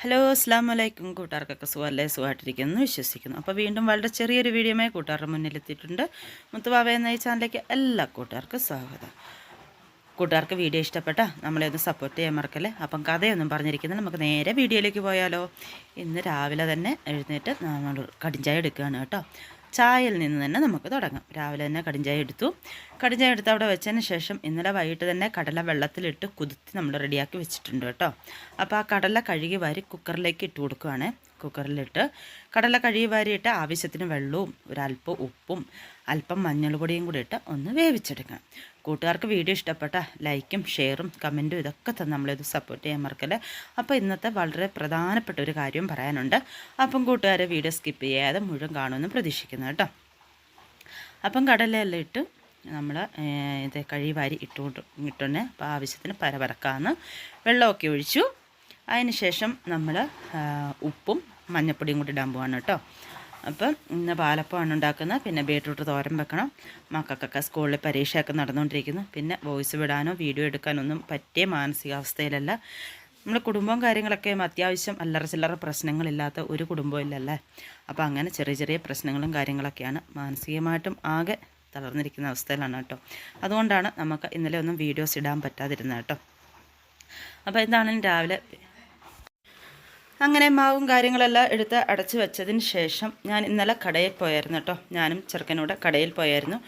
Hello അസ്ലാം വലൈക്കും കൂട്ടുകാർക്കൊക്കെ സുഖമല്ലേ? സുഖമായിട്ടിരിക്കുന്നു വിശ്വസിക്കുന്നു. അപ്പോൾ വീണ്ടും വളരെ ചെറിയൊരു വീഡിയോമായി കൂട്ടുകാരുടെ മുന്നിലെത്തിയിട്ടുണ്ട്. മുത്തുബാബ എന്ന ഈ ചാനലിലേക്ക് എല്ലാ കൂട്ടുകാർക്കും സ്വാഗതം. കൂട്ടുകാർക്ക് വീഡിയോ ഇഷ്ടപ്പെട്ട നമ്മളെ ഒന്ന് സപ്പോർട്ട് ചെയ്യാൻ മറക്കല്ലേ? അപ്പം കഥയൊന്നും പറഞ്ഞിരിക്കുന്നത് നമുക്ക് നേരെ വീഡിയോയിലേക്ക് പോയാലോ. ഇന്ന് രാവിലെ തന്നെ എഴുന്നേറ്റ് നമ്മൾ കടിഞ്ചായ എടുക്കുകയാണ് കേട്ടോ. ചായയിൽ നിന്ന് തന്നെ നമുക്ക് തുടങ്ങാം. രാവിലെ തന്നെ കടിഞ്ചായ എടുത്തു. കടിഞ്ചായ എടുത്ത് അവിടെ വെച്ചതിന് ശേഷം ഇന്നലെ വൈകിട്ട് തന്നെ കടല വെള്ളത്തിലിട്ട് കുതിർത്തി നമ്മൾ റെഡിയാക്കി വെച്ചിട്ടുണ്ട് കേട്ടോ. അപ്പോൾ ആ കടല കഴുകി വാരി കുക്കറിലേക്ക് ഇട്ട് കൊടുക്കുകയാണ് കുക്കറിലിട്ട് കടല കഴുകി വാരിയിട്ട് ആവശ്യത്തിന് വെള്ളവും ഒരല്പം ഉപ്പും അല്പം മഞ്ഞൾപൊടിയും കൂടി ഇട്ട് ഒന്ന് വേവിച്ചെടുക്കാം. കൂട്ടുകാർക്ക് വീഡിയോ ഇഷ്ടപ്പെട്ട ലൈക്കും ഷെയറും കമന്റും ഇതൊക്കെ തന്നെ നമ്മളിത് സപ്പോർട്ട് ചെയ്യാൻ മറക്കല്ലേ? അപ്പോൾ ഇന്നത്തെ വളരെ പ്രധാനപ്പെട്ട ഒരു കാര്യം പറയാനുണ്ട്. അപ്പം കൂട്ടുകാരെ വീഡിയോ സ്കിപ്പ് ചെയ്യാതെ മുഴുവൻ കാണുമെന്ന് പ്രതീക്ഷിക്കുന്നു കേട്ടോ. അപ്പം കടലയെല്ലാം ഇട്ട് നമ്മൾ ഇത് കഴി വാരി ഇട്ടുകൊണ്ട് ഇട്ടുകൊണ്ട് അപ്പോൾ ആവശ്യത്തിന് പരപരക്കാന്ന് വെള്ളമൊക്കെ ഒഴിച്ചു. അതിന് ശേഷം നമ്മൾ ഉപ്പും മഞ്ഞപ്പൊടിയും കൂടി ഇടാൻ പോവാണ് കേട്ടോ. അപ്പം ഇന്ന് പാലപ്പമാണ് ഉണ്ടാക്കുന്നത്. പിന്നെ ബീട്രൂട്ട് തോരൻ വെക്കണം. മക്കൾക്കൊക്കെ സ്കൂളിൽ പരീക്ഷയൊക്കെ നടന്നുകൊണ്ടിരിക്കുന്നു. പിന്നെ വോയിസ് വിടാനോ വീഡിയോ എടുക്കാനോ ഒന്നും പറ്റിയ മാനസികാവസ്ഥയിലല്ല. നമ്മൾ കുടുംബവും കാര്യങ്ങളൊക്കെ അത്യാവശ്യം അല്ലറ ചില്ലറ പ്രശ്നങ്ങളില്ലാത്ത ഒരു കുടുംബവും ഇല്ലല്ലേ? അപ്പോൾ അങ്ങനെ ചെറിയ ചെറിയ പ്രശ്നങ്ങളും കാര്യങ്ങളൊക്കെയാണ് മാനസികമായിട്ടും ആകെ തളർന്നിരിക്കുന്ന അവസ്ഥയിലാണ് കേട്ടോ. അതുകൊണ്ടാണ് നമുക്ക് ഇന്നലെ ഒന്നും വീഡിയോസ് ഇടാൻ പറ്റാതിരുന്നത് കേട്ടോ. അപ്പോൾ എന്താണെങ്കിലും രാവിലെ അങ്ങനെ മാവും കാര്യങ്ങളെല്ലാം എടുത്ത് അടച്ചു വെച്ചതിന് ശേഷം ഞാൻ ഇന്നലെ കടയിൽ പോയായിരുന്നു കേട്ടോ. ഞാനും ചെറുക്കനൂടെ കടയിൽ പോയായിരുന്നു.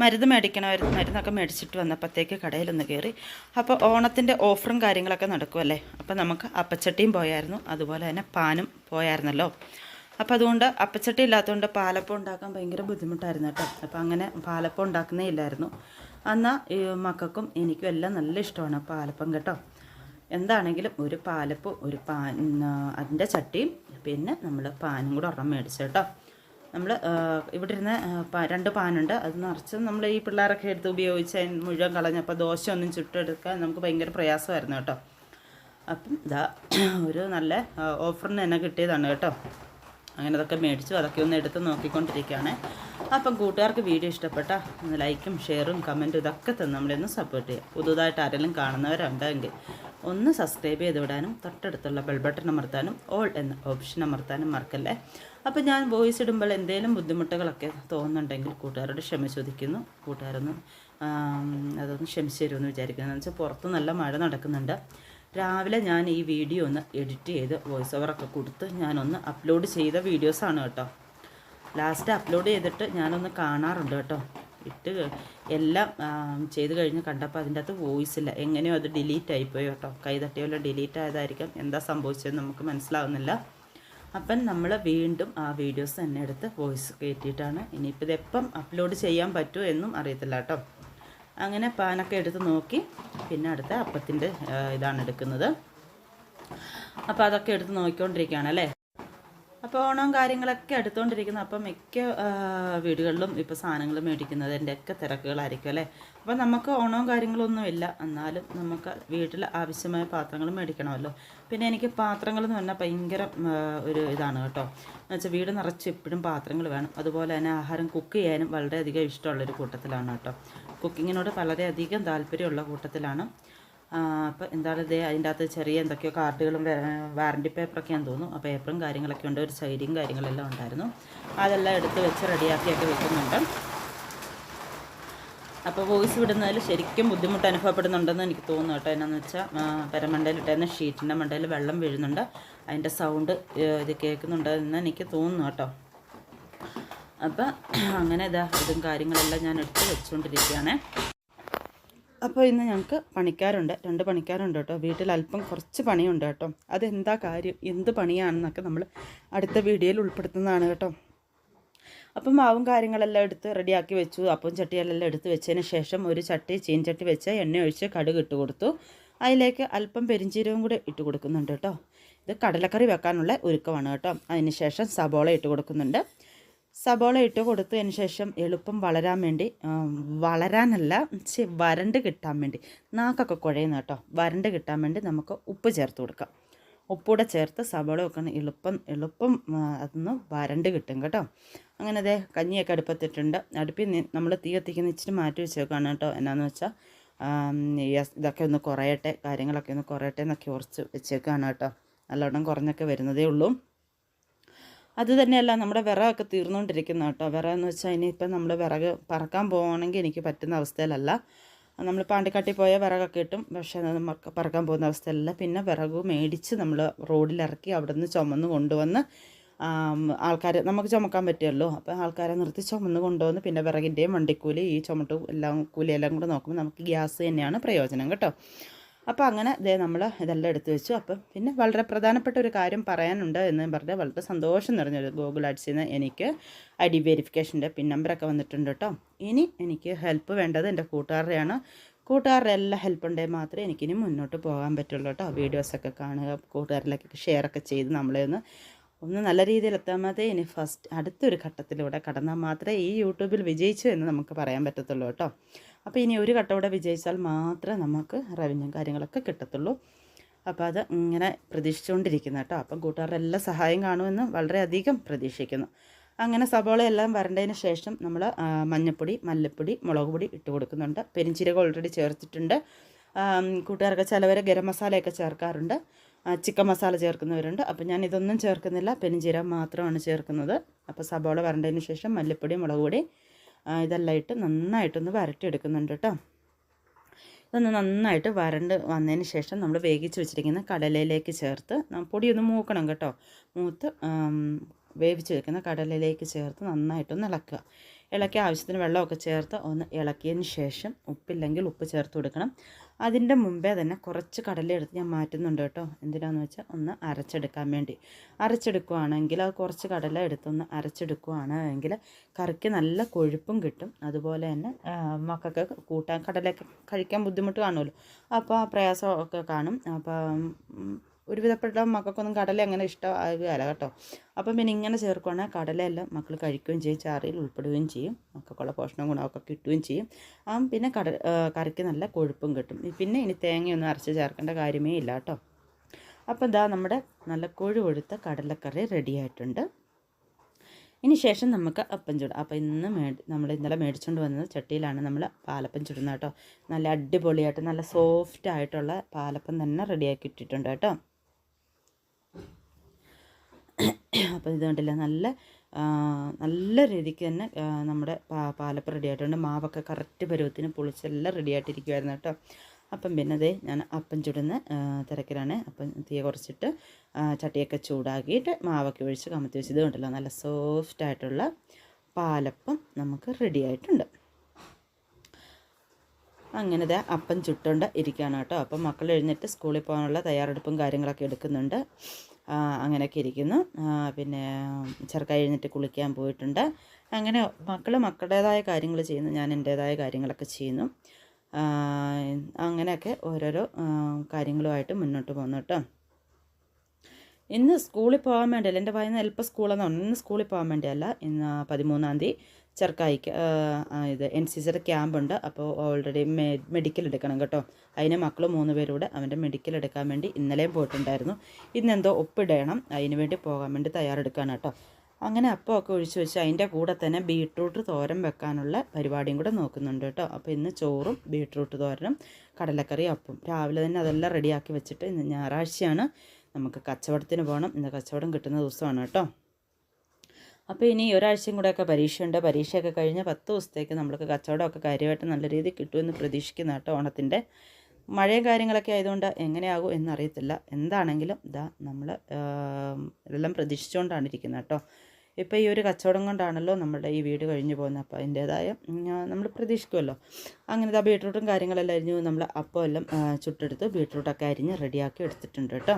മരുന്ന് മേടിക്കണമായിരുന്നു മരുന്നൊക്കെ മേടിച്ചിട്ട് വന്നപ്പോഴത്തേക്ക് കടയിലൊന്ന് കയറി. അപ്പോൾ ഓണത്തിന്റെ ഓഫറും കാര്യങ്ങളൊക്കെ നടക്കുമല്ലേ അപ്പോൾ നമുക്ക് അപ്പച്ചട്ടിയും പോയായിരുന്നു. അതുപോലെ തന്നെ പാനും പോയായിരുന്നല്ലോ. അപ്പോൾ അതുകൊണ്ട് അപ്പച്ചട്ടി ഇല്ലാത്തതുകൊണ്ട് പാലപ്പം ഉണ്ടാക്കാൻ ഭയങ്കര ബുദ്ധിമുട്ടായിരുന്നു കേട്ടോ. അപ്പോൾ അങ്ങനെ പാലപ്പം ഉണ്ടാക്കുന്നേ ഇല്ലായിരുന്നു. എന്നാൽ മക്കൾക്കും എനിക്കും എല്ലാം നല്ല ഇഷ്ടമാണ് പാലപ്പം കേട്ടോ. എന്താണെങ്കിലും ഒരു പാലപ്പും ഒരു പാൻ അതിന്റെ ചട്ടിയും പിന്നെ നമ്മൾ പാനും കൂടെ ഒരെണ്ണം മേടിച്ചു കേട്ടോ. നമ്മൾ ഇവിടെ ഇരുന്ന് രണ്ട് പാനുണ്ട്. അത് നിറച്ച് നമ്മൾ ഈ പിള്ളേരൊക്കെ എടുത്ത് ഉപയോഗിച്ച് മുഴുവൻ കളഞ്ഞപ്പോൾ ദോശ ഒന്നും ചുട്ടെടുക്കാൻ നമുക്ക് ഭയങ്കര പ്രയാസമായിരുന്നു കേട്ടോ. അപ്പം ഇതാ ഒരു നല്ല ഓഫറിന് തന്നെ കിട്ടിയതാണ് കേട്ടോ. അങ്ങനെ അതൊക്കെ മേടിച്ചു അതൊക്കെ ഒന്ന് എടുത്ത് നോക്കിക്കൊണ്ടിരിക്കുകയാണ്. അപ്പം കൂട്ടുകാർക്ക് വീഡിയോ ഇഷ്ടപ്പെട്ട ഒന്ന് ലൈക്കും ഷെയറും കമന്റും ഇതൊക്കെ തന്നെ നമ്മളൊന്ന് സപ്പോർട്ട് ചെയ്യുക പുതുതായിട്ട് ആരെങ്കിലും കാണുന്നവരുണ്ടെങ്കിൽ ഒന്ന് സബ്സ്ക്രൈബ് ചെയ്ത് വിടാനും തൊട്ടടുത്തുള്ള ബെൽ ബട്ടൺ അമർത്താനും ഓൾ എന്ന ഓപ്ഷൻ അമർത്താനും മറക്കല്ലേ? അപ്പോൾ ഞാൻ വോയിസ് ഇടുമ്പോൾ എന്തെങ്കിലും ബുദ്ധിമുട്ടുകളൊക്കെ തോന്നുന്നുണ്ടെങ്കിൽ കൂട്ടുകാരോട് ക്ഷമ ചോദിക്കുന്നു. കൂട്ടുകാരൊന്ന് അതൊന്ന് ക്ഷമിച്ചു തരുമെന്ന് വിചാരിക്കുന്നു. എന്ന് വെച്ചാൽ പുറത്ത് നല്ല മഴ നടക്കുന്നുണ്ട്. രാവിലെ ഞാൻ ഈ വീഡിയോ ഒന്ന് എഡിറ്റ് ചെയ്ത് വോയിസ് ഓവറൊക്കെ കൊടുത്ത് ഞാനൊന്ന് അപ്ലോഡ് ചെയ്ത വീഡിയോസാണ് കേട്ടോ. ലാസ്റ്റ് അപ്ലോഡ് ചെയ്തിട്ട് ഞാനൊന്ന് കാണാറുണ്ട് കേട്ടോ. ഇട്ട് എല്ലാം ചെയ്ത് കഴിഞ്ഞ് കണ്ടപ്പോൾ അതിന്റെ അകത്ത് വോയിസ് ഇല്ല. എങ്ങനെയോ അത് ഡിലീറ്റ് ആയിപ്പോയി കേട്ടോ. കൈ ഡിലീറ്റ് ആയതായിരിക്കും. എന്താ സംഭവിച്ചതെന്ന് നമുക്ക് മനസ്സിലാവുന്നില്ല. അപ്പം നമ്മൾ വീണ്ടും ആ വീഡിയോസ് തന്നെ എടുത്ത് വോയിസ് കയറ്റിയിട്ടാണ് ഇനിയിപ്പോൾ ഇതെപ്പം അപ്ലോഡ് ചെയ്യാൻ പറ്റുമോ എന്നും അറിയത്തില്ല കേട്ടോ. അങ്ങനെ പാനൊക്കെ എടുത്ത് നോക്കി. പിന്നെ അടുത്ത അപ്പത്തിന്റെ ഇതാണ് എടുക്കുന്നത്. അപ്പോൾ അതൊക്കെ എടുത്ത് നോക്കിക്കൊണ്ടിരിക്കുകയാണ് അല്ലേ? അപ്പോൾ ഓണവും കാര്യങ്ങളൊക്കെ എടുത്തുകൊണ്ടിരിക്കുന്നു അപ്പം മിക്ക വീടുകളിലും ഇപ്പോൾ സാധനങ്ങൾ മേടിക്കുന്നത് ഒക്കെ തിരക്കുകളായിരിക്കും അല്ലേ? അപ്പോൾ നമുക്ക് ഓണവും കാര്യങ്ങളൊന്നും ഇല്ല എന്നാലും നമുക്ക് വീട്ടിൽ ആവശ്യമായ പാത്രങ്ങൾ മേടിക്കണമല്ലോ. പിന്നെ എനിക്ക് പാത്രങ്ങൾ എന്ന് പറഞ്ഞാൽ ഭയങ്കര ഒരു ഇതാണ് കേട്ടോ. എന്ന് വെച്ചാൽ വീട് നിറച്ച് എപ്പോഴും പാത്രങ്ങൾ വേണം. അതുപോലെ തന്നെ ആഹാരം കുക്ക് ചെയ്യാനും വളരെയധികം ഇഷ്ടമുള്ളൊരു കൂട്ടത്തിലാണ് കേട്ടോ. കുക്കിങ്ങിനോട് വളരെയധികം താല്പര്യമുള്ള കൂട്ടത്തിലാണ്. അപ്പോൾ എന്താണ് ഇതേ അതിന്റെ അകത്ത് ചെറിയ എന്തൊക്കെയോ കാർഡുകളും വാറണ്ടി പേപ്പറൊക്കെയാണെന്ന് തോന്നുന്നു. ആ പേപ്പറും കാര്യങ്ങളൊക്കെ ഉണ്ട് ഒരു സൈഡിയും കാര്യങ്ങളെല്ലാം ഉണ്ടായിരുന്നു. അതെല്ലാം എടുത്ത് വെച്ച് റെഡിയാക്കിയൊക്കെ വെക്കുന്നുണ്ട്. അപ്പോൾ വോയിസ് വിടുന്നതിൽ ശരിക്കും ബുദ്ധിമുട്ട് അനുഭവപ്പെടുന്നുണ്ടെന്ന് എനിക്ക് തോന്നുന്നു കേട്ടോ. എന്നാന്ന് വെച്ചാൽ പെരമണ്ടയിൽ ഇട്ടുന്ന ഷീറ്റിന്റെ മണ്ടയിൽ വെള്ളം വീഴുന്നുണ്ട്. അതിന്റെ സൗണ്ട് ഇത് കേൾക്കുന്നുണ്ട് എന്ന് എനിക്ക് തോന്നുന്നു കേട്ടോ. അപ്പം അങ്ങനെ ഇതാ ഇതും കാര്യങ്ങളെല്ലാം ഞാൻ എടുത്ത് വെച്ചുകൊണ്ടിരിക്കുകയാണ് അപ്പോൾ ഇന്ന് ഞങ്ങൾക്ക് പണിക്കാരുണ്ട്. രണ്ട് പണിക്കാരുണ്ട് കേട്ടോ. വീട്ടിൽ അല്പം കുറച്ച് പണിയുണ്ട് കേട്ടോ. അതെന്താ കാര്യം? എന്ത് പണിയാണെന്നൊക്കെ നമ്മൾ അടുത്ത വീഡിയോയിൽ ഉൾപ്പെടുത്തുന്നതാണ് കേട്ടോ. അപ്പം മാവും കാര്യങ്ങളെല്ലാം എടുത്ത് റെഡിയാക്കി വെച്ചു. അപ്പം ചട്ടികളെല്ലാം എടുത്ത് വെച്ചതിന് ശേഷം ഒരു ചട്ടി ചീൻചട്ടി വെച്ച് എണ്ണ ഒഴിച്ച് കടുക് ഇട്ട് കൊടുത്തു. അതിലേക്ക് അല്പം പെരിഞ്ചീരവും കൂടെ ഇട്ട് കൊടുക്കുന്നുണ്ട് കേട്ടോ. ഇത് കടലക്കറി വെക്കാനുള്ള ഒരുക്കമാണ് കേട്ടോ. അതിന് ശേഷം സബോള ഇട്ട് കൊടുക്കുന്നുണ്ട്. സബോള ഇട്ട് കൊടുത്തതിന് ശേഷം എളുപ്പം വളരാൻ വേണ്ടി വളരാനല്ല വരണ്ട് കിട്ടാൻ വേണ്ടി നാക്കൊക്കെ കുഴയുന്ന കേട്ടോ വരണ്ട് കിട്ടാൻ വേണ്ടി നമുക്ക് ഉപ്പ് ചേർത്ത് കൊടുക്കാം. ഉപ്പൂടെ ചേർത്ത് സബോള വെക്കണം എളുപ്പം എളുപ്പം അതൊന്ന് വരണ്ട് കിട്ടും കേട്ടോ. അങ്ങനെ അതെ കഞ്ഞിയൊക്കെ അടുപ്പത്തിട്ടുണ്ട്. അടുപ്പിൽ നമ്മൾ തീ കത്തിക്കുന്ന ഇച്ചിരി മാറ്റി വെച്ചേക്കാണ് കേട്ടോ. എന്നാന്ന് വെച്ചാൽ ഇതൊക്കെ ഒന്ന് കുറയട്ടെ കാര്യങ്ങളൊക്കെ ഒന്ന് കുറയട്ടെ എന്നൊക്കെ ഉറച്ച് വെച്ചേക്കാണ് കേട്ടോ. നല്ലോണം കുറഞ്ഞൊക്കെ വരുന്നതേ ഉള്ളൂ. അത് തന്നെയല്ല നമ്മുടെ വിറകൊക്കെ തീർന്നുകൊണ്ടിരിക്കുന്ന കേട്ടോ. വിറകെന്ന് വെച്ചാൽ ഇനിയിപ്പം നമ്മൾ വിറക് പറക്കാൻ പോകുകയാണെങ്കിൽ എനിക്ക് പറ്റുന്ന അവസ്ഥയിലല്ല. നമ്മൾ പാണ്ടിക്കാട്ടിൽ പോയ വിറകൊക്കെ കിട്ടും പക്ഷേ അത് പറക്കാൻ പോകുന്ന അവസ്ഥയിലല്ല. പിന്നെ വിറക് മേടിച്ച് നമ്മൾ റോഡിലിറക്കി അവിടെ നിന്ന് ചുമന്ന് കൊണ്ടുവന്ന് ആൾക്കാരെ നമുക്ക് ചുമക്കാൻ പറ്റുമല്ലോ അപ്പോൾ ആൾക്കാരെ നിർത്തി ചുമന്ന് കൊണ്ടുവന്ന് പിന്നെ വിറകിന്റെയും വണ്ടിക്കൂലി ഈ ചുമട്ടും എല്ലാം കൂലി എല്ലാം കൂടെ നോക്കുമ്പോൾ നമുക്ക് ഗ്യാസ് തന്നെയാണ് പ്രയോജനം കേട്ടോ. അപ്പോൾ അങ്ങനെ ഇതേ നമ്മൾ ഇതെല്ലാം എടുത്തു വെച്ചു. അപ്പം പിന്നെ വളരെ പ്രധാനപ്പെട്ട ഒരു കാര്യം പറയാനുണ്ട് എന്ന് പറഞ്ഞാൽ വളരെ സന്തോഷം നിറഞ്ഞൊരു ഗൂഗിൾ ആഡ്സിൽ നിന്ന് എനിക്ക് ഐ ഡി വെരിഫിക്കേഷന്റെ പിൻ നമ്പറൊക്കെ വന്നിട്ടുണ്ട് കേട്ടോ. ഇനി എനിക്ക് ഹെൽപ്പ് വേണ്ടത് എന്റെ കൂട്ടുകാരുടെയാണ്. കൂട്ടുകാരുടെ എല്ലാ ഹെൽപ്പ് ഉണ്ടെങ്കിൽ മാത്രമേ എനിക്കിനി മുന്നോട്ട് പോകാൻ പറ്റുള്ളൂ കേട്ടോ. വീഡിയോസൊക്കെ കാണുക കൂട്ടുകാരിലേക്കൊക്കെ ഷെയറൊക്കെ ചെയ്ത് നമ്മളെ ഒന്ന് ഒന്ന് നല്ല രീതിയിൽ എത്താൻ മാത്രമേ ഇനി ഫസ്റ്റ് അടുത്തൊരു ഘട്ടത്തിലൂടെ കടന്നാൽ മാത്രമേ ഈ യൂട്യൂബിൽ വിജയിച്ചു എന്ന് നമുക്ക് പറയാൻ പറ്റത്തുള്ളൂ കേട്ടോ. അപ്പോൾ ഇനി ഒരു ഘട്ടം കൂടെ വിജയിച്ചാൽ മാത്രമേ നമുക്ക് റവന്യൂ കാര്യങ്ങളൊക്കെ കിട്ടത്തുള്ളൂ. അപ്പോൾ അത് ഇങ്ങനെ പ്രതീക്ഷിച്ചുകൊണ്ടിരിക്കുന്നു കേട്ടോ. അപ്പം കൂട്ടുകാരുടെ എല്ലാ സഹായം കാണുമെന്ന് വളരെയധികം പ്രതീക്ഷിക്കുന്നു. അങ്ങനെ സബോള എല്ലാം വരണ്ടതിന് ശേഷം നമ്മൾ മഞ്ഞൾപ്പൊടി മല്ലിപ്പൊടി മുളക് പൊടി ഇട്ട് കൊടുക്കുന്നുണ്ട്. പെരിഞ്ചീരകം ഓൾറെഡി ചേർത്തിട്ടുണ്ട്. കൂട്ടുകാർക്ക് ചിലവർ ഗരം മസാലയൊക്കെ ചേർക്കാറുണ്ട്. ചിക്കൻ മസാല ചേർക്കുന്നവരുണ്ട്. അപ്പോൾ ഞാൻ ഇതൊന്നും ചേർക്കുന്നില്ല. പെരിഞ്ചീരകം മാത്രമാണ് ചേർക്കുന്നത്. അപ്പോൾ സബോള വരണ്ടതിന് ശേഷം മല്ലിപ്പൊടി മുളക് പൊടി ഇതെല്ലാം ഇട്ട് നന്നായിട്ടൊന്ന് വരട്ടിയെടുക്കുന്നുണ്ട് കേട്ടോ. ഇതൊന്ന് നന്നായിട്ട് വരണ്ട് വന്നതിന് ശേഷം നമ്മൾ വേവിച്ച് വെച്ചിരിക്കുന്ന കടലയിലേക്ക് ചേർത്ത് പൊടിയൊന്ന് പൊടി മൂക്കണം കേട്ടോ. മൂത്ത് വേവിച്ച് വെക്കുന്ന കടലയിലേക്ക് ചേർത്ത് നന്നായിട്ടൊന്ന് ഇളക്കുക. ഇളക്കി ആവശ്യത്തിന് വെള്ളമൊക്കെ ചേർത്ത് ഒന്ന് ഇളക്കിയതിന് ശേഷം ഉപ്പില്ലെങ്കിൽ ഉപ്പ് ചേർത്ത് കൊടുക്കണം. അതിന്റെ മുമ്പേ തന്നെ കുറച്ച് കടല എടുത്ത് ഞാൻ മാറ്റുന്നുണ്ട് കേട്ടോ. എന്തിനാന്ന് വെച്ചാൽ ഒന്ന് അരച്ചെടുക്കാൻ വേണ്ടി. അരച്ചെടുക്കുകയാണെങ്കിൽ അത് കുറച്ച് കടല എടുത്തൊന്ന് അരച്ചെടുക്കുകയാണ് എങ്കിൽ കറിക്ക് നല്ല കൊഴുപ്പും കിട്ടും. അതുപോലെ തന്നെ മക്കൾക്ക് കൂട്ടാൻ കടലയൊക്കെ കഴിക്കാൻ ബുദ്ധിമുട്ട് കാണുമല്ലോ. അപ്പോൾ ആ പ്രയാസമൊക്കെ കാണും. അപ്പം ഉം, ഒരുവിധപ്പെട്ട മക്കൾക്കൊന്നും കടല അങ്ങനെ ഇഷ്ടമാകുകയില്ല കേട്ടോ. അപ്പം പിന്നെ ഇങ്ങനെ ചേർക്കുകയാണെങ്കിൽ കടലയെല്ലാം മക്കൾ കഴിക്കുകയും ചെയ്യും ചാറിയിൽ ഉൾപ്പെടുകയും ചെയ്യും മക്കൾക്കുള്ള പോഷണ ഗുണമൊക്കെ കിട്ടുകയും ചെയ്യും. ആ പിന്നെ കട കറിക്ക് നല്ല കൊഴുപ്പും കിട്ടും. പിന്നെ ഇനി തേങ്ങയൊന്നും അരച്ച് ചേർക്കേണ്ട കാര്യമേ ഇല്ല കേട്ടോ. അപ്പം ഇതാ നമ്മുടെ നല്ല കൊഴുകൊഴുത്ത കടലക്കറി റെഡിയായിട്ടുണ്ട് ഇനി ശേഷം നമുക്ക് അപ്പം ചുടാം അപ്പം ഇന്ന് മേടി നമ്മൾ ഇന്നലെ മേടിച്ചുകൊണ്ട് വന്നത് ചട്ടിയിലാണ് നമ്മൾ പാലപ്പം ചുടുന്നത് കേട്ടോ. നല്ല അടിപൊളിയായിട്ട് നല്ല സോഫ്റ്റ് ആയിട്ടുള്ള പാലപ്പം തന്നെ റെഡിയാക്കി ഇട്ടിട്ടുണ്ട് കേട്ടോ. അപ്പോൾ ഇത് കണ്ടില്ല? നല്ല നല്ല രീതിക്ക് തന്നെ നമ്മുടെ പാലപ്പം റെഡി ആയിട്ടുണ്ട്. മാവൊക്കെ കറക്റ്റ് പരുവത്തിന് പൊളിച്ചെല്ലാം റെഡി ആയിട്ടിരിക്കുമായിരുന്നു കേട്ടോ. അപ്പം പിന്നെ അതേ ഞാൻ അപ്പം ചുടുന്ന തിരക്കിലാണ്. അപ്പം തീ കുറച്ചിട്ട് ചട്ടിയൊക്കെ ചൂടാക്കിയിട്ട് മാവൊക്കെ ഒഴിച്ച് കമത്തി വെച്ച് ഇത് കണ്ടല്ലോ? നല്ല സോഫ്റ്റ് ആയിട്ടുള്ള പാലപ്പം നമുക്ക് റെഡി ആയിട്ടുണ്ട്. അങ്ങനെ ദേ അപ്പം ചുട്ടുകൊണ്ട് ഇരിക്കുകയാണ് കേട്ടോ. അപ്പം മക്കൾ എഴുന്നേറ്റ് സ്കൂളിൽ പോകാനുള്ള തയ്യാറെടുപ്പും കാര്യങ്ങളൊക്കെ എടുക്കുന്നുണ്ട്. അങ്ങനെയൊക്കെ ഇരിക്കുന്നു. പിന്നെ ചെറുക്ക എഴുന്നേറ്റ് കുളിക്കാൻ പോയിട്ടുണ്ട്. അങ്ങനെ മക്കൾ മക്കളുടേതായ കാര്യങ്ങൾ ചെയ്യുന്നു. ഞാൻ എന്റേതായ കാര്യങ്ങളൊക്കെ ചെയ്യുന്നു. അങ്ങനെയൊക്കെ ഓരോരോ കാര്യങ്ങളുമായിട്ട് മുന്നോട്ട് പോകുന്നു കേട്ടോ. ഇന്ന് സ്കൂളിൽ പോകാൻ വേണ്ടിയല്ല എന്റെ പയ്യന് എളുപ്പം പറഞ്ഞു ഇന്ന് സ്കൂളിൽ പോകാൻ വേണ്ടിയല്ല. ഇന്ന് പതിമൂന്നാം തീയതി ചെറുക്കായിക്ക് ഇത് എൻ സി സിയുടെ ക്യാമ്പുണ്ട്. അപ്പോൾ ഓൾറെഡി മെഡിക്കൽ എടുക്കണം കേട്ടോ. അതിന് മക്കൾ മൂന്ന് പേരൂടെ അവന്റെ മെഡിക്കൽ എടുക്കാൻ വേണ്ടി ഇന്നലെയും പോയിട്ടുണ്ടായിരുന്നു. ഇന്നെന്തോ ഒപ്പിടണം. അതിന് വേണ്ടി പോകാൻ വേണ്ടി തയ്യാറെടുക്കുകയാണ് കേട്ടോ. അങ്ങനെ അപ്പമൊക്കെ ഒഴിച്ച് വെച്ച് അതിന്റെ കൂടെ തന്നെ ബീട്രൂട്ട് തോരൻ വെക്കാനുള്ള പരിപാടിയും കൂടെ നോക്കുന്നുണ്ട് കേട്ടോ. അപ്പോൾ ഇന്ന് ചോറും ബീട്രൂട്ട് തോരനും കടലക്കറി അപ്പം. രാവിലെ തന്നെ അതെല്ലാം റെഡിയാക്കി വെച്ചിട്ട് ഇന്ന് ഞായറാഴ്ചയാണ്. നമുക്ക് കച്ചവടത്തിന് പോകണം. ഇന്ന് കച്ചവടം കിട്ടുന്ന ദിവസമാണ് കേട്ടോ. അപ്പോൾ ഇനി ഒരാഴ്ചയും കൂടെയൊക്കെ പരീക്ഷയുണ്ട്. പരീക്ഷയൊക്കെ കഴിഞ്ഞ് പത്ത് ദിവസത്തേക്ക് നമ്മൾക്ക് കച്ചവടമൊക്കെ കാര്യമായിട്ട് നല്ല രീതിയിൽ കിട്ടുമെന്ന് പ്രതീക്ഷിക്കുന്ന കേട്ടോ ഓണത്തിന്റെ മഴയും കാര്യങ്ങളൊക്കെ ആയതുകൊണ്ട് എങ്ങനെയാകും എന്നറിയത്തില്ല. എന്താണെങ്കിലും ഇതാ നമ്മൾ ഇതെല്ലാം പ്രതീക്ഷിച്ചുകൊണ്ടാണ് ഇരിക്കുന്നത് കേട്ടോ. ഇപ്പോൾ ഈ ഒരു കച്ചവടം കൊണ്ടാണല്ലോ നമ്മുടെ ഈ വീട് കഴിഞ്ഞു പോകുന്നത്. അപ്പോൾ അതിന്റേതായ നമ്മൾ പ്രതീക്ഷിക്കുമല്ലോ. അങ്ങനെ ഇതാ ബീട്രൂട്ടും കാര്യങ്ങളെല്ലാം അരിഞ്ഞു നമ്മൾ അപ്പം എല്ലാം ചുട്ടെടുത്ത് ബീട്രൂട്ടൊക്കെ അരിഞ്ഞ് റെഡിയാക്കി എടുത്തിട്ടുണ്ട് കേട്ടോ.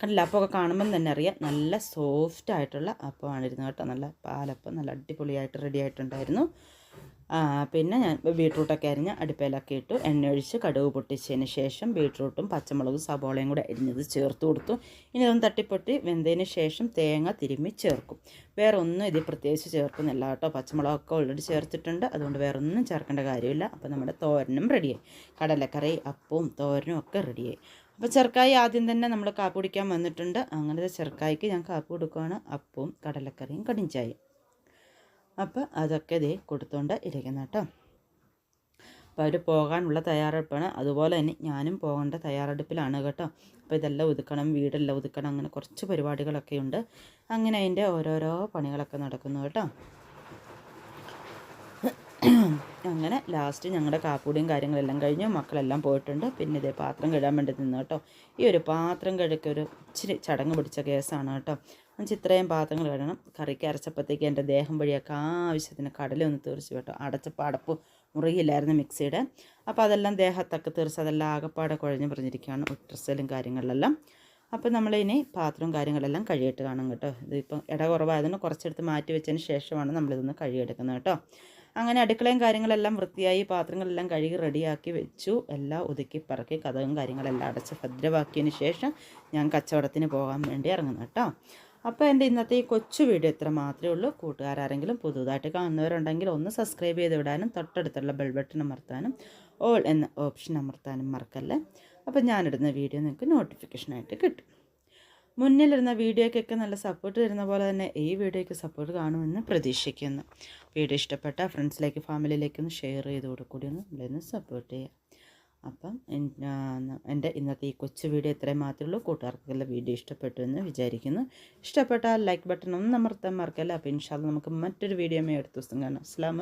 കണ്ടില്ല. അപ്പമൊക്കെ കാണുമ്പം തന്നെ അറിയാം. നല്ല സോഫ്റ്റ് ആയിട്ടുള്ള അപ്പമാണ് ഇരുന്നത് കേട്ടോ. നല്ല പാലപ്പം നല്ല അടിപൊളിയായിട്ട് റെഡി ആയിട്ടുണ്ടായിരുന്നു. പിന്നെ ഞാൻ ബീട്രൂട്ടൊക്കെ അരിഞ്ഞ് അടുപ്പയിലൊക്കെ ഇട്ടു. എണ്ണ ഒഴിച്ച് കടുക് പൊട്ടിച്ചതിന് ശേഷം ബീട്രൂട്ടും പച്ചമുളകും സബോളയും കൂടെ അരിഞ്ഞത് ചേർത്ത് കൊടുത്തു. ഇനി ഇതൊന്ന് തട്ടിപ്പൊട്ടി വെന്തതിന് ശേഷം തേങ്ങ തിരുമ്മി ചേർക്കും. വേറെ ഒന്നും ഇതിൽ പ്രത്യേകിച്ച് ചേർക്കുന്നില്ല കേട്ടോ. പച്ചമുളകൊക്കെ ഓൾറെഡി ചേർത്തിട്ടുണ്ട്. അതുകൊണ്ട് വേറെ ഒന്നും ചേർക്കേണ്ട കാര്യമില്ല. അപ്പോൾ നമ്മുടെ തോരനും റെഡിയായി കടലക്കറി അപ്പവും തോരനും ഒക്കെ റെഡിയായി അപ്പോൾ ചെറുക്കായി ആദ്യം തന്നെ നമ്മൾ കാപ്പി കുടിക്കാൻ വന്നിട്ടുണ്ട്. അങ്ങനത്തെ ചെറുക്കായിക്ക് ഞാൻ കാപ്പി കൊടുക്കുകയാണ് അപ്പവും കടലക്കറിയും കടിഞ്ചായും അപ്പോൾ അതൊക്കെ ഇതേ കൊടുത്തുകൊണ്ട് ഇരിക്കുന്ന കേട്ടോ. അപ്പോൾ അവർ പോകാനുള്ള തയ്യാറെടുപ്പാണ്. അതുപോലെ തന്നെ ഞാനും പോകേണ്ട തയ്യാറെടുപ്പിലാണ് കേട്ടോ. അപ്പോൾ ഇതെല്ലാം ഒതുക്കണം വീടെല്ലാം ഒതുക്കണം അങ്ങനെ കുറച്ച് പരിപാടികളൊക്കെ ഉണ്ട് അങ്ങനെ അതിന്റെ ഓരോരോ പണികളൊക്കെ നടക്കുന്നു കേട്ടോ. അങ്ങനെ ലാസ്റ്റ് ഞങ്ങളുടെ കാപ്പൂടിയും കാര്യങ്ങളെല്ലാം കഴിഞ്ഞു മക്കളെല്ലാം പോയിട്ടുണ്ട്. പിന്നെ ഇതേ പാത്രം കഴുകാൻ വേണ്ടി നിന്ന് കേട്ടോ. ഈ ഒരു പാത്രം കഴുകി ഒരു ഇച്ചിരി ചടങ്ങ് പിടിച്ച കേസാണ് കേട്ടോ. എന്നുവെച്ചാൽ ഇത്രയും പാത്രങ്ങൾ കഴുകണം. കറിക്ക് അരച്ചപ്പോഴത്തേക്ക് എന്റെ ദേഹം വഴിയൊക്കെ ആവശ്യത്തിന് കടലൊന്ന് തീർച്ചു കേട്ടോ. അടച്ചപ്പോൾ അടപ്പ് മുറിയില്ലായിരുന്നു മിക്സിയുടെ. അപ്പോൾ അതെല്ലാം ദേഹത്തൊക്കെ തീർച്ച് അതെല്ലാം ആകപ്പാടെ കുഴഞ്ഞ് പറഞ്ഞിരിക്കുകയാണ് ഡ്രസ്സിലും കാര്യങ്ങളിലെല്ലാം. അപ്പോൾ നമ്മളിനി പാത്രവും കാര്യങ്ങളെല്ലാം കഴുകിയിട്ട് കാണും കേട്ടോ. ഇതിപ്പം ഇട കുറവായതുകൊണ്ട് കുറച്ചെടുത്ത് മാറ്റി വെച്ചതിന് ശേഷമാണ് നമ്മളിതൊന്ന് കഴുകിയെടുക്കുന്നത് കേട്ടോ. അങ്ങനെ അടുക്കളയും കാര്യങ്ങളെല്ലാം വൃത്തിയായി പാത്രങ്ങളെല്ലാം കഴുകി റെഡിയാക്കി വെച്ചു. എല്ലാം ഒതുക്കി പറക്കി കഥകളും കാര്യങ്ങളെല്ലാം അടച്ച് ഭദ്രമാക്കിയതിന് ശേഷം ഞാൻ കച്ചവടത്തിന് പോകാൻ വേണ്ടി ഇറങ്ങുന്നു കേട്ടോ. അപ്പോൾ എന്റെ ഇന്നത്തെ ഈ കൊച്ചു വീഡിയോ ഇത്ര മാത്രമേ ഉള്ളൂ. കൂട്ടുകാരാരെങ്കിലും പുതുതായിട്ട് കാണുന്നവരുണ്ടെങ്കിൽ ഒന്ന് സബ്സ്ക്രൈബ് ചെയ്ത് വിടാനും തൊട്ടടുത്തുള്ള ബെൽ ബട്ടൺ അമർത്താനും ഓൾ എന്ന ഓപ്ഷൻ അമർത്താനും മറക്കല്ലേ. അപ്പോൾ ഞാനിടുന്ന വീഡിയോ നിങ്ങൾക്ക് നോട്ടിഫിക്കേഷനായിട്ട് കിട്ടും. മുന്നിലിരുന്ന വീഡിയോയ്ക്കൊക്കെ നല്ല സപ്പോർട്ട് തരുന്ന പോലെ തന്നെ ഈ വീഡിയോയ്ക്ക് സപ്പോർട്ട് കാണുമെന്ന് പ്രതീക്ഷിക്കുന്നു. വീഡിയോ ഇഷ്ടപ്പെട്ട ഫ്രണ്ട്സിലേക്ക് ഫാമിലിയിലേക്ക് ഒന്ന് ഷെയർ ചെയ്ത് കൂടി ഒന്ന് നമ്മളൊന്ന് സപ്പോർട്ട് ചെയ്യാം. അപ്പം എന്റെ ഇന്നത്തെ ഈ കൊച്ചു വീഡിയോ ഇത്രയും മാത്രമേ ഉള്ളൂ. കൂട്ടുകാർക്കെല്ലാം വീഡിയോ ഇഷ്ടപ്പെട്ടു എന്ന് വിചാരിക്കുന്നു. ഇഷ്ടപ്പെട്ടാൽ ലൈക്ക് ബട്ടൺ ഒന്ന് അമർത്താൻ മറക്കല്ല? അപ്പോൾ ഇൻഷാല്ല നമുക്ക് മറ്റൊരു വീഡിയോ അടുത്ത ദിവസം കാണാം. അസ്സാം